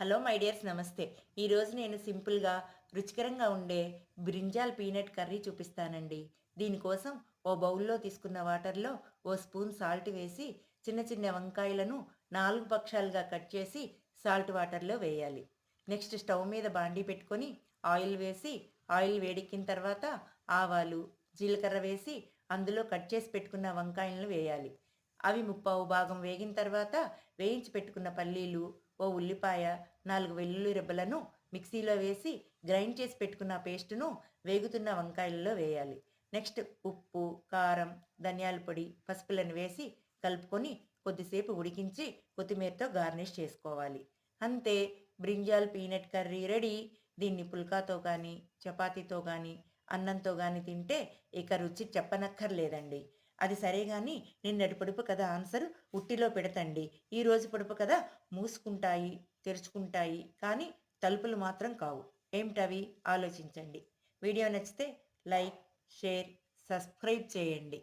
Hello my dears నమస్తే. ఈరోజు నేను సింపుల్గా రుచికరంగా ఉండే బ్రింజాల్ పీనట్ కర్రీ చూపిస్తానండి. దీనికోసం ఓ బౌల్లో తీసుకున్న వాటర్లో ఓ స్పూన్ సాల్ట్ వేసి చిన్న చిన్న వంకాయలను నాలుగు పక్షాలుగా కట్ చేసి సాల్ట్ వాటర్లో వేయాలి. నెక్స్ట్ స్టవ్ మీద బాండీ పెట్టుకొని ఆయిల్ వేసి ఆయిల్ వేడెక్కిన తర్వాత ఆవాలు జీలకర్ర వేసి అందులో కట్ చేసి పెట్టుకున్న వంకాయలను వేయాలి. అవి ముప్పావు భాగం వేగిన తర్వాత వేయించి పెట్టుకున్న పల్లీలు ఓ ఉల్లిపాయ నాలుగు వెల్లుల్లి రెబ్బలను మిక్సీలో వేసి గ్రైండ్ చేసి పెట్టుకున్న పేస్టును వేగుతున్న వంకాయల్లో వేయాలి. నెక్స్ట్ ఉప్పు కారం ధనియాల పొడి పసుపులను వేసి కలుపుకొని కొద్దిసేపు ఉడికించి కొత్తిమీరతో గార్నిష్ చేసుకోవాలి. అంతే బ్రింజాల్ పీనట్ కర్రీ రెడీ. దీన్ని పుల్కాతో కానీ చపాతీతో కానీ అన్నంతో కానీ తింటే ఇక రుచి చెప్పనక్కర్లేదండి. అది సరే కానీ నిన్నటి పొడుపు కథ ఆన్సర్ ఉట్టిలో పెడతండి. ఈ రోజు పొడుపు కథ మూసుకుంటాయి తెరుచుకుంటాయి కానీ తలుపులు మాత్రం కావు. ఏమిటవి ఆలోచించండి. వీడియో నచ్చితే లైక్ షేర్ సబ్స్క్రైబ్ చేయండి.